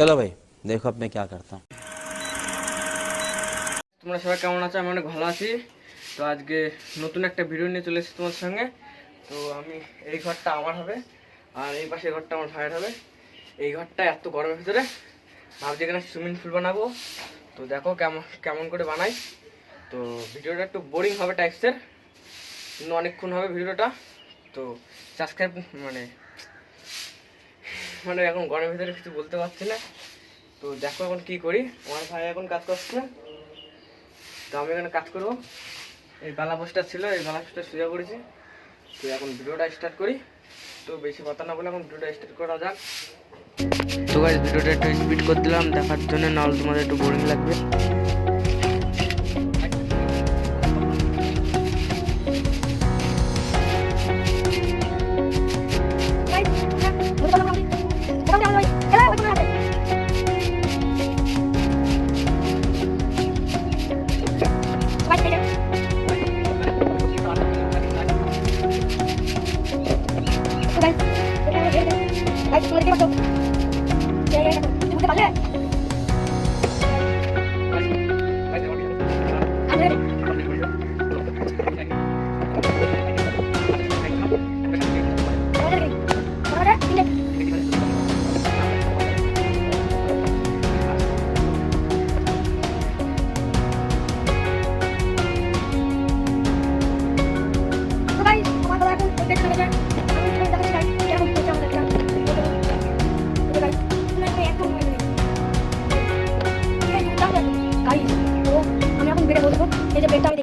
চলো ভাই দেখো আপনি কে করতাম তোমরা সবাই কেমন আছো? আমি অনেক ভালো আছি। তো আজকে নতুন একটা ভিডিও নিয়ে চলে এসেছি তোমার সঙ্গে। তো আমি এই ঘরটা আমার হবে, আর এই পাশে ঘরটা আমার ভাইয়ের হবে। এই ঘরটা এত গরমের ভিতরে, ভাবছি এখানে সুইমিং পুল বানাবো। তো দেখো কেমন কেমন করে বানাই। তো ভিডিওটা একটু বোরিং হবে টাইপসের অনেকক্ষণ হবে ভিডিওটা। তো সাবস্ক্রাইব মানে মানে এখন গরমের ভিতরে কিছু বলতে পারছি না। তো দেখো এখন কি করি। আমার ভাই এখন কাজ করছে। তো আমি এখানে কাজ করব। এই গালা পোস্টার ছিল, এই গালা পোস্টার সোজা করেছি তো এখন ভিডিওটা স্টার্ট করি। তো বেশি কথা না বলে এখন ভিডিওটা স্টার্ট করা যাক। তো ভিডিওটা একটু স্পিড করে দিলাম, দেখার জন্য নাহলে তোমাদের একটু বোরিং লাগবে।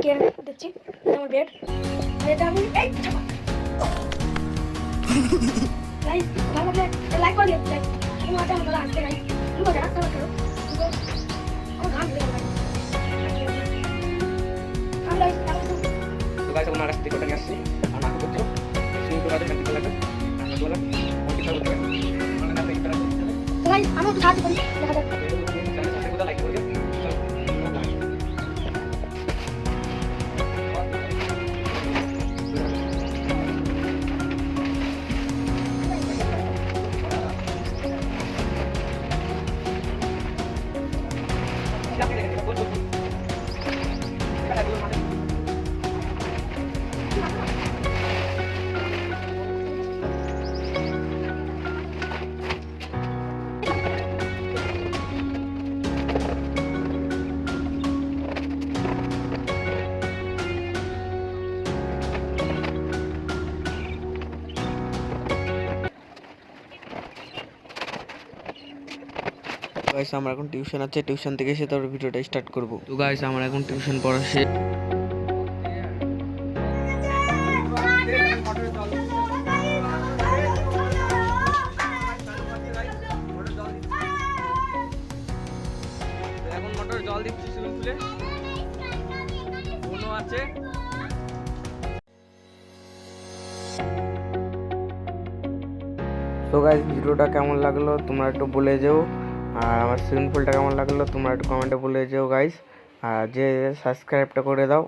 দেখিয়ে দিচ্ছি আমার বেড এটা আমি এই গাইস ভালো লাগলে লাইক করে দিও আমি আটা আমার আসতে গাইস তুমি যারা করো করো আমার গান দিয়ে আমি গাইস তো গাইজ এখন আর একটা দিকে আসছি। আর নাটক করছ। সুইমিং পুল আছে ম্যাজিক লাগে আমি বললাম ওটি খাব মানে না তো গাইস আমি একটু সাহায্য করি। গাইস আমার এখন টিউশন আছে টিউশন থেকে এসে তারপর ভিডিওটা স্টার্ট করব। তো গাইস আমার এখন টিউশন পড়া শেষ। এখন মোটর জল দিচ্ছি সুইমিং পুলে কোনো আছে। তো গাইজ ভিডিওটা কেমন লাগল তোমরা একটু বলে যেও। আর আমার সুইমিং পুলটা কেমন লাগল, তোমরা একটু কমেন্টে বলে যেও গাইজ আর যে সাবস্ক্রাইবটা করে দাও